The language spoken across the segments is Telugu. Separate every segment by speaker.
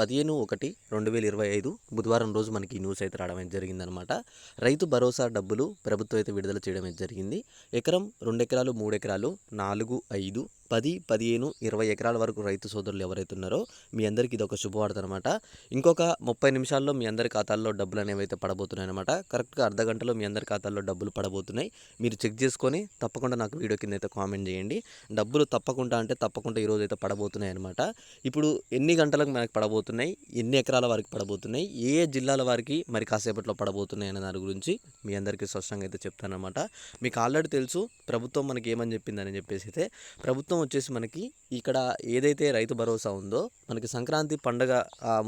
Speaker 1: పదిహేను ఒకటి రెండు వేల ఇరవై ఐదు బుధవారం రోజు మనకి ఈ న్యూస్ అయితే రావడం అయితే జరిగిందనమాట రైతు భరోసా డబ్బులు ప్రభుత్వం అయితే విడుదల చేయడం అయితే జరిగింది. ఎకరం రెండు ఎకరాలు మూడు ఎకరాలు నాలుగు ఐదు పది పదిహేను ఇరవై ఎకరాల వరకు రైతు సోదరులు ఎవరైతే ఉన్నారో మీ అందరికీ ఇది ఒక శుభవార్త అనమాట ఇంకొక ముప్పై నిమిషాల్లో మీ అందరి ఖాతాల్లో డబ్బులు అనేవి అయితే పడబోతున్నాయి అనమాట కరెక్ట్గా అర్ధ గంటలో మీ అందరి ఖాతాల్లో డబ్బులు పడబోతున్నాయి. మీరు చెక్ చేసుకొని తప్పకుండా నాకు వీడియో కింద అయితే కామెంట్ చేయండి. డబ్బులు తప్పకుండా అంటే తప్పకుండా ఈరోజు అయితే పడబోతున్నాయి అనమాట ఇప్పుడు ఎన్ని గంటలకు మనకు పడబోతున్నాయి? ఎన్ని ఎకరాల వారికి పడబోతున్నాయి ఏ ఏ జిల్లాల వారికి మరి కాసేపట్లో పడబోతున్నాయి అనే దాని గురించి మీ అందరికీ స్పష్టంగా అయితే చెప్తానమాట మీకు ఆల్రెడీ తెలుసు ప్రభుత్వం మనకి ఏమని చెప్పిందని చెప్పేసి అయితే ప్రభుత్వం వచ్చేసి మనకి ఇక్కడ ఏదైతే రైతు భరోసా ఉందో మనకి సంక్రాంతి పండగ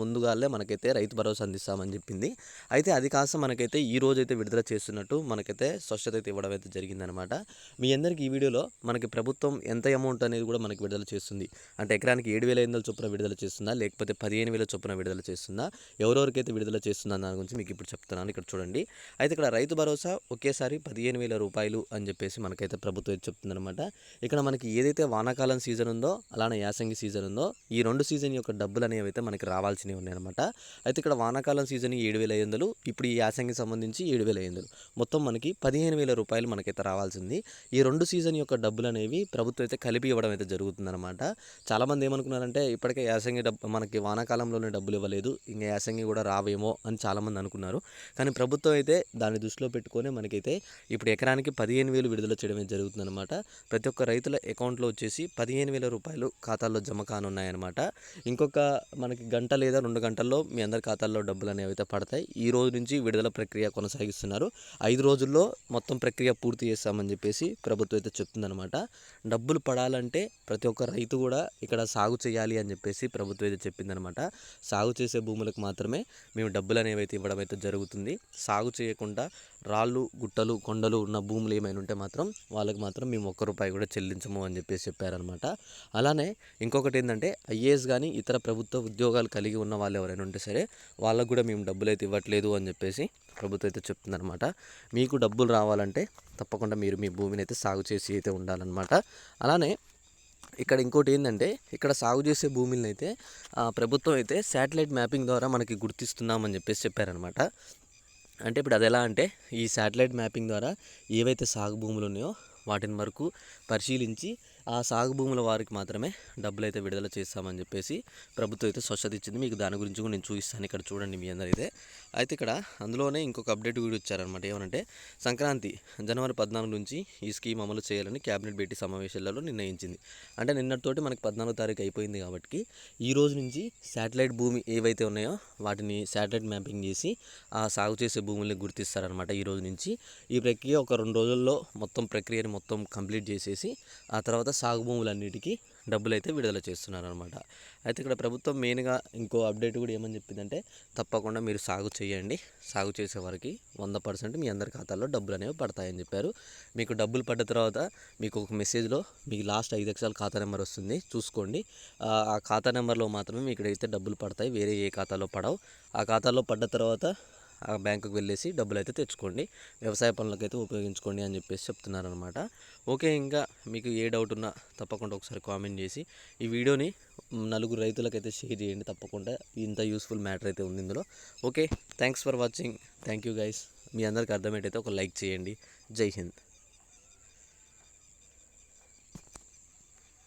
Speaker 1: ముందుగాలే ముందుగానే మనకైతే రైతు భరోసా అందిస్తామని చెప్పింది. అయితే అది కాస్త మనకైతే ఈ రోజు అయితే విడుదల చేస్తున్నట్టు మనకైతే స్పష్టత అయితే ఇవ్వడం అయితే జరిగిందనమాట మీ అందరికీ ఈ వీడియోలో మనకి ప్రభుత్వం ఎంత అమౌంట్ అనేది కూడా మనకి విడుదల చేస్తుంది. అంటే ఎకరానికి ఏడు వేల ఎనిమిది చొప్పున విడుదల చేస్తుందా లేకపోతే పదిహేను వేల చొప్పున విడుదల చేస్తుందా? ఎవరెవరికైతే విడుదల చేస్తుందా దాని గురించి మీకు ఇప్పుడు చెప్తున్నాను. ఇక్కడ చూడండి. అయితే ఇక్కడ రైతు భరోసా ఒకేసారి పదిహేను వేల రూపాయలు అని చెప్పేసి మనకైతే ప్రభుత్వం అయితే చెప్తుందనమాట ఇక్కడ మనకి ఏదైతే వానాకాలం సీజన్ ఉందో అలానే యాసంగి సీజన్ ఉందో ఈ రెండు సీజన్ యొక్క డబ్బులు అనేవి అయితే మనకి రావాల్సినవి ఉన్నాయన్నమాట. అయితే ఇక్కడ వానాకాలం సీజన్ ఏడు వేల ఐదు వందలు ఇప్పుడు ఈ యాసంగి సంబంధించి ఏడు వేల ఐదు వందలు. మొత్తం మనకి పదిహేను వేల రూపాయలు మనకైతే రావాల్సింది. ఈ రెండు సీజన్ యొక్క డబ్బులు అనేవి ప్రభుత్వం అయితే కలిపి ఇవ్వడం అయితే జరుగుతుందన్నమాట. చాలామంది ఏమనుకున్నారంటే ఇప్పటికే యాసంగి డబ్బు మనకి వానాకాలం సకాలంలోనే డబ్బులు ఇవ్వలేదు. ఇంకా యాసంగి కూడా రావేమో అని చాలామంది అనుకున్నారు. కానీ ప్రభుత్వం అయితే దాన్ని దృష్టిలో పెట్టుకొని మనకైతే ఇప్పుడు ఎకరానికి పదిహేను వేలు విడుదల చేయడం జరుగుతుంది జరుగుతుందన్నమాట. ప్రతి ఒక్క రైతుల అకౌంట్లో వచ్చేసి పదిహేను వేల రూపాయలు ఖాతాల్లో జమ కానున్నాయన్నమాట. ఇంకొక మనకి గంట లేదా రెండు గంటల్లో మీ అందరి ఖాతాల్లో డబ్బులు అనేవి అయితే పడతాయి. ఈ రోజు నుంచి విడుదల ప్రక్రియ కొనసాగిస్తున్నారు. ఐదు రోజుల్లో మొత్తం ప్రక్రియ పూర్తి చేస్తామని చెప్పేసి ప్రభుత్వం అయితే చెప్తుందనమాట డబ్బులు పడాలంటే ప్రతి ఒక్క రైతు కూడా ఇక్కడ సాగు చేయాలి అని చెప్పేసి ప్రభుత్వం అయితే చెప్పిందనమాట సాగు చేసే భూములకు మాత్రమే మేము డబ్బులు అనేవి అయితే ఇవ్వడం అయితే జరుగుతుంది. సాగు చేయకుండా రాళ్ళు గుట్టలు కొండలు ఉన్న భూములు ఏమైనా ఉంటే మాత్రం వాళ్ళకి మాత్రం మేము ఒక్క రూపాయి కూడా చెల్లించము అని చెప్పేసి చెప్పారనమాట అలానే ఇంకొకటి ఏంటంటే ఐఏఎస్ కానీ ఇతర ప్రభుత్వ ఉద్యోగాలు కలిగి ఉన్న వాళ్ళు ఎవరైనా ఉంటే సరే వాళ్ళకు కూడా మేము డబ్బులు అయితే ఇవ్వట్లేదు అని చెప్పేసి ప్రభుత్వం అయితే చెప్తుందనమాట మీకు డబ్బులు రావాలంటే తప్పకుండా మీరు మీ భూమిని అయితే సాగు చేసి అయితే ఉండాలన్నమాట. అలానే ఇక్కడ ఇంకోటి ఏంటంటే ఇక్కడ సాగు చేసే భూములను అయితే ప్రభుత్వం అయితే శాటిలైట్ మ్యాపింగ్ ద్వారా మనకి గుర్తిస్తున్నామని చెప్పేసి చెప్పారనమాట. అంటే ఇప్పుడు అది ఎలా అంటే ఈ శాటిలైట్ మ్యాపింగ్ ద్వారా ఏవైతే సాగు భూములు ఉన్నాయో వాటిని వరకు పరిశీలించి ఆ సాగు భూముల వారికి మాత్రమే డబ్బులు అయితే విడుదల చేస్తామని చెప్పేసి ప్రభుత్వం అయితే స్వచ్ఛత ఇచ్చింది. మీకు దాని గురించి కూడా నేను చూపిస్తాను. ఇక్కడ చూడండి మీ అందరైతే అయితే ఇక్కడ అందులోనే ఇంకొక అప్డేట్ కూడా ఇచ్చారనమాట ఏమనంటే సంక్రాంతి జనవరి పద్నాలుగు నుంచి ఈ స్కీమ్ అమలు చేయాలని క్యాబినెట్ భేటీ సమావేశాలలో నిర్ణయించింది. అంటే నిన్నటితోటి మనకి పద్నాలుగో తారీఖు అయిపోయింది కాబట్టి ఈ రోజు నుంచి శాటిలైట్ భూమి ఏవైతే ఉన్నాయో వాటిని శాటిలైట్ మ్యాపింగ్ చేసి ఆ సాగు చేసే భూముల్ని గుర్తిస్తారనమాట ఈ రోజు నుంచి. ఈ ప్రక్రియ ఒక రెండు రోజుల్లో మొత్తం ప్రక్రియని మొత్తం కంప్లీట్ చేసేసి ఆ తర్వాత సాగు భూములన్నిటికీ డబ్బులు అయితే విడుదల చేస్తున్నారనమాట అయితే ఇక్కడ ప్రభుత్వం మెయిన్గా ఇంకో అప్డేట్ కూడా ఏమని చెప్పిందంటే తప్పకుండా మీరు సాగు చేయండి. సాగు చేసే వారికి వంద పర్సెంట్ మీ అందరి ఖాతాల్లో డబ్బులు అనేవి పడతాయని చెప్పారు. మీకు డబ్బులు పడ్డ తర్వాత మీకు ఒక మెసేజ్లో మీకు లాస్ట్ ఐదు లక్షల ఖాతా నెంబర్ వస్తుంది. చూసుకోండి. ఆ ఖాతా నెంబర్లో మాత్రమే మీకు ఇక్కడైతే డబ్బులు పడతాయి. వేరే ఏ ఖాతాలో పడవు. ఆ ఖాతాలో పడ్డ తర్వాత ఆ బ్యాంకుకి వెళ్ళేసి డబ్బులు అయితే తెచ్చుకోండి. వ్యవసాయ పనులకైతే ఉపయోగించుకోండి అని చెప్పేసి చెప్తున్నారనమాట ఓకే ఇంకా మీకు ఏ డౌట్ ఉన్నా తప్పకుండా ఒకసారి కామెంట్ చేసి ఈ వీడియోని నలుగురు రైతులకైతే షేర్ చేయండి. తప్పకుండా ఇంత యూస్ఫుల్ మ్యాటర్ అయితే ఉంది ఇందులో. Okay thanks for watching thank you guys మీ అందరికి అర్థమయ్యేటైతే ఒక లైక్ చేయండి. జై హింద్.